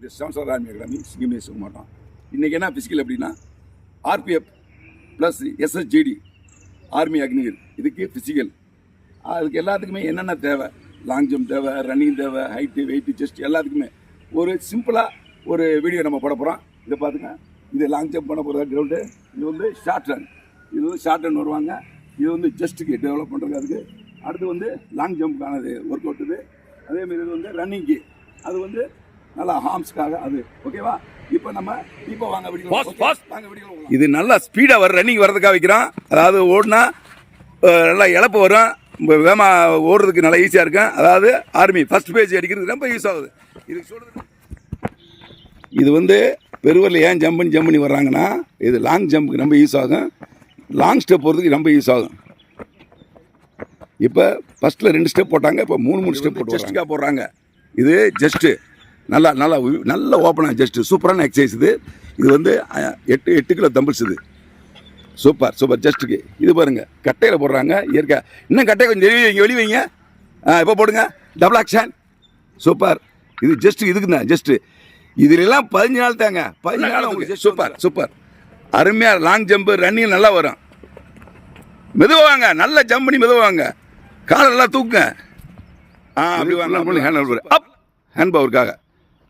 இந்த சம்சார் army academy சிங்கமே சொல்ல மாட்டோம். இன்றைக்கி என்ன ஃபிசிக்கல் அப்படின்னா RPF plus SSGD army Agniveer இதுக்கு ஃபிசிக்கல் அதுக்கு எல்லாத்துக்குமே என்னென்ன தேவை? லாங் ஜம்ப் தேவை ரன்னிங் தேவை ஹைட்டு வெயிட்டு செஸ்ட் எல்லாத்துக்குமே. ஒரு சிம்பிளாக ஒரு வீடியோ நம்ம போட போகிறோம் இதை பார்த்துங்க இது லாங் ஜம்ப் பண்ண போகிற கிரவுண்டு இது வந்து ஷார்ட் ரன் இது வந்து ஷார்ட் ரன் வருவாங்க. இது வந்து ஜஸ்ட்டுக்கு டெவலப் பண்ணுறது அதுக்கு. அடுத்து வந்து லாங் ஜம்ப்கானது ஒர்க் அவுட் இது. அதேமாரி இது வந்து ரன்னிங்க்கு அது வந்து நல்லா ஹார்ம்ஸ்க்காக அது. ஓகேவா இப்போ நம்ம இப்போ வாங்க வீடியோ இது நல்லா ஸ்பீடாக வர ரன்னிங் வர்றதுக்காக வைக்கிறோம். அதாவது ஓடினா நல்லா இழப்பு வரும். வேகமாக ஓடுறதுக்கு நல்லா ஈஸியாக இருக்கும். அதாவது ஆர்மி ஃபர்ஸ்ட் பேஜ் அடிக்கிறது ரொம்ப யூஸ் ஆகுது. இதுக்கு சொல்கிறது இது வந்து பெருவரில் ஏன் ஜம்ப் பண்ணி ஜம்ப் பண்ணி வர்றாங்கன்னா இது லாங் ஜம்ப்புக்கு ரொம்ப யூஸ் ஆகும். லாங் ஸ்டெப் போகிறதுக்கு ரொம்ப யூஸ் ஆகும். இப்போ ஃபஸ்ட்டில் ரெண்டு ஸ்டெப் போட்டாங்க. இப்போ மூணு மூணு ஸ்டெப் போட்டு ஜஸ்ட்டுக்காக போடுறாங்க. இது ஜஸ்ட்டு நல்லா நல்லா நல்ல ஓப்பனாக ஜஸ்ட்டு சூப்பரான எக்ஸசைஸ் இது. இது வந்து எட்டு எட்டு கிலோ தம்பிள்ஸ் இது. Super super. ஜஸ்ட்டுக்கு இது பாருங்க. கட்டையில் போடுறாங்க. இயற்கை. இன்னும் கட்டையை கொஞ்சம் வெளியே வைங்க வெளியே வைங்க. ஆ இப்போ போடுங்க. Double action super. இது ஜஸ்ட் இதுக்கு தான் ஜஸ்ட் இதுலலாம் பதினஞ்சு நாள் தாங்க. பதினஞ்சு நாள் உங்களுக்கு சூப்பர் சூப்பர். அருமையாக லாங் ஜம்ப் ரன்னிங் நல்லா வரும். மெதுவா வாங்க நல்லா ஜம்ப் பண்ணி மெதுவா வாங்க காலை நல்லா தூக்குங்க. ஆ அப்படி வாங்க ஹேண்ட் அப் ஹேண்ட் பவருக்காக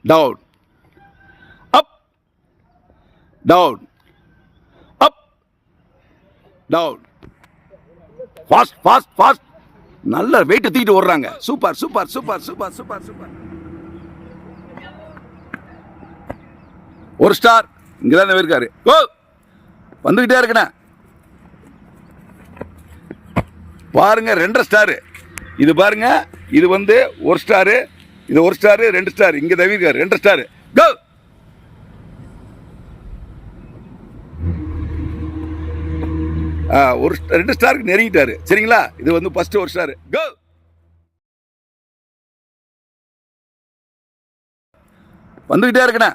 down up down up down fast fast fast நல்ல வெயிட் தூக்கிட்டு ஓடுறாங்க. Super super super super super super ஒரு ஸ்டார் இங்கே தான் இருக்காரு. ஓ வந்துக்கிட்டே இருக்கண்ணே பாருங்க ரெண்டரை ஸ்டாரு இது பாருங்க இது வந்து ஒரு ஸ்டாரு இது ஒரு ஸ்டாரு ரெண்டு ஸ்டார். இங்கே தவிர்க்காரு ரெண்டு ஸ்டாரு. கோ ஒரு ரெண்டு ஸ்டாருக்கு நெருங்கிட்டாரு. சரிங்களா? இது வந்து ஃபர்ஸ்ட் ஒரு ஸ்டாரு. கோ வந்துகிட்டே இருக்கண்ணே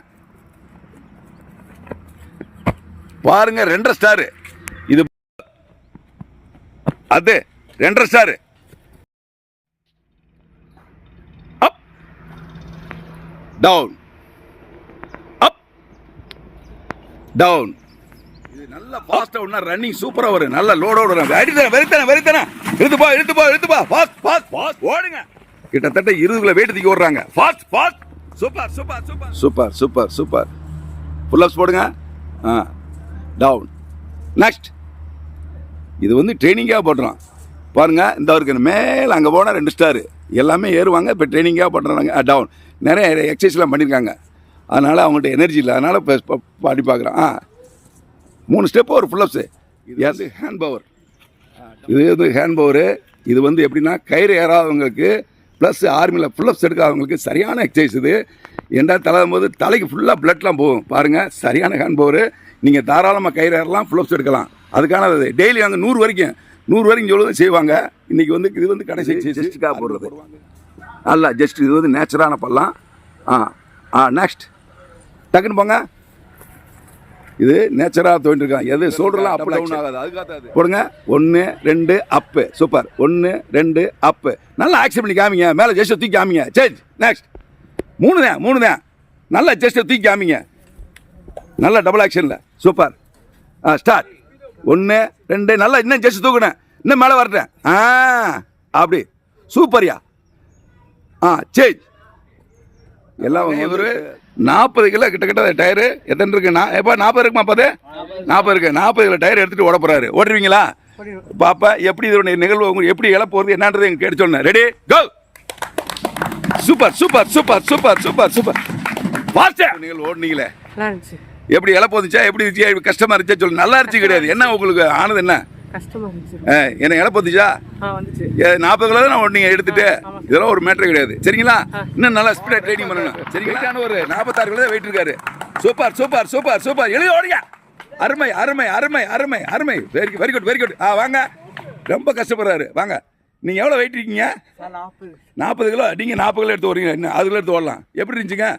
பாருங்க ரெண்டரை ஸ்டாரு. இது அது ரெண்டரை ஸ்டாரு. டவுன் அப் டவுன் இது நல்லா ஃபாஸ்ட்டாக ஒன்றா ரன்னிங் சூப்பராக வரும். நல்ல லோடோட வரும். அடித்தானே வெறித்தானே வெறித்தானே இழுத்து போ இழுத்து போ இழுத்து போ. ஃபாஸ்ட் ஃபாஸ்ட் ஃபாஸ்ட் ஓடுங்க. கிட்டத்தட்ட இருபது கிலோ வெயிட் தூக்கி ஓடுறாங்க. Fast fast super super super super super super pullups போடுங்க. ஆ. டவுன் நெக்ஸ்ட் இது வந்து ட்ரைனிங்காக போடுறோம் பாருங்க இந்த அவருக்கு மேலே அங்கே போனால் ரெண்டு ஸ்டாரு எல்லாமே ஏறுவாங்க இப்போ ட்ரைனிங்காக பண்ணுறாங்க டவுன் நிறைய எக்ஸசைஸ்லாம் பண்ணியிருக்காங்க. அதனால் அவங்கள்ட்ட எனர்ஜி இல்லை. அதனால் இப்போ பாடி பார்க்குறோம் ஆ மூணு ஸ்டெப்பு ஒரு ஃபுல்லப்ஸு இது வந்து ஹேண்ட் பவர் இது வந்து ஹேண்ட் பவரு இது வந்து எப்படின்னா கயிறு ஏறாதவங்களுக்கு ப்ளஸ் ஆர்மியில் ஃபுல்லப்ஸ் எடுக்காதவங்களுக்கு சரியான எக்ஸசைஸ் இது. ஏன்டா தலை போது தலைக்கு ஃபுல்லாக பிளட்லாம் போகும். பாருங்கள் சரியான ஹேண்ட் பவரு நீங்கள் தாராளமாக கயிறு ஏறலாம் ஃபுல்லப்ஸ் எடுக்கலாம். அதுக்கான அது டெய்லி அங்கே நூறு வரைக்கும். நூறு வரைக்கும் சொல்லுவது செய்வாங்க. இன்றைக்கி வந்து இது வந்து கடைசி போடுறது. அல்ல ஜஸ்ட் இது வந்து நேச்சுரான பல்லாம் ஆ ஆ நெக்ஸ்ட் டக்குன்னு போங்க. இது நேச்சராக தோண்டிருக்கான் எது சோல்டர்லாம் அப் டவுன் ஆகாது அதுக்காக போடுங்க. ஒன்று ரெண்டு அப்பு சூப்பர் ஒன்று ரெண்டு அப்பு நல்லா ஆக்ஷன் பண்ணி காமிங்க. மேலே ஜஸ்ட்டை தூக்கி காமிங்க. சேஞ்ச் நெக்ஸ்ட் மூணு தான் மூணு தான். நல்லா ஜஸ்ட்டை தூக்கி காமிங்க. நல்ல டபுள் ஆக்ஷனில் சூப்பர் ஆ ஸ்டார்ட் ஒன்று ரெண்டு நல்லா இன்னும் ஜஸ்ட் தூக்குனேன். இன்னும் மேலே வரட்டேன். ஆ அப்படி. சூப்பர்யா ஆ சேஞ்ச் எல்லாம் ஒரு நாற்பது கிலோ கிட்டத்தட்ட டயரு. எத்தனை இருக்கு? நான் எப்போ நாற்பது இருக்குமா அப்போது நாற்பது இருக்கு. நாற்பது கிலோ டயர் எடுத்துட்டு ஓட போறாரு. ஓடுவீங்களா? பாப்பா எப்படி இதோட நிகழ்வு உங்களுக்கு எப்படி இழ போகிறது என்னன்றது எங்க கேட்டு சொன்னேன் ready go super super super super super super ஃபாஸ்டா நீங்கள் ஓடுனீங்களே. நல்லா இருந்துச்சு. எப்படி இழ போந்துச்சா எப்படி இருந்துச்சு? கஷ்டமா இருந்துச்சா? சொல்லு. நல்லா இருந்துச்சு கிடையாது. என்ன உங்களுக்கு? ஆனது என்ன? என்ன ஆ வந்துச்சு. நாற்பது கிலோ தான் ஓடுனீங்க எடுத்துட்டு இதெல்லாம் ஒரு மேட்டர் கிடையாது. சரிங்களா? இன்னும் நல்லா ஸ்பீடா ட்ரைனிங் பண்ணணும். சரிங்களா? ஒரு நாற்பத்தாறு கிலோ வெயிட் இருக்காரு. Super super super super. எழுதி ஓடுங்க. அருமை அருமை அருமை அருமை அருமை. Very very good very good ஆ வாங்க. ரொம்ப கஷ்டப்படுறாரு. வாங்க. நீங்க எவ்வளவு வெயிட் இருக்கீங்க? நாற்பது கிலோ. நீங்க நாற்பது கிலோ எடுத்து ஓடுறீங்க இன்னும் அது கிலோ எடுத்து ஓடலாம். எப்படி இருந்துச்சுங்க?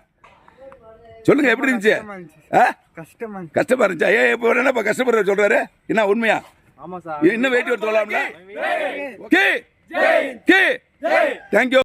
சொல்லுங்க எப்படி இருந்துச்சு? ஆ? கஷ்டமா கஷ்டமா இருந்துச்சா? ஏன் இப்போ என்னப்பா கஷ்டப்படுற சொல்றாரு? என்ன உண்மையா? இன்னும் வெயிட் எடுத்து வரலாம்ல தேங்க்யூ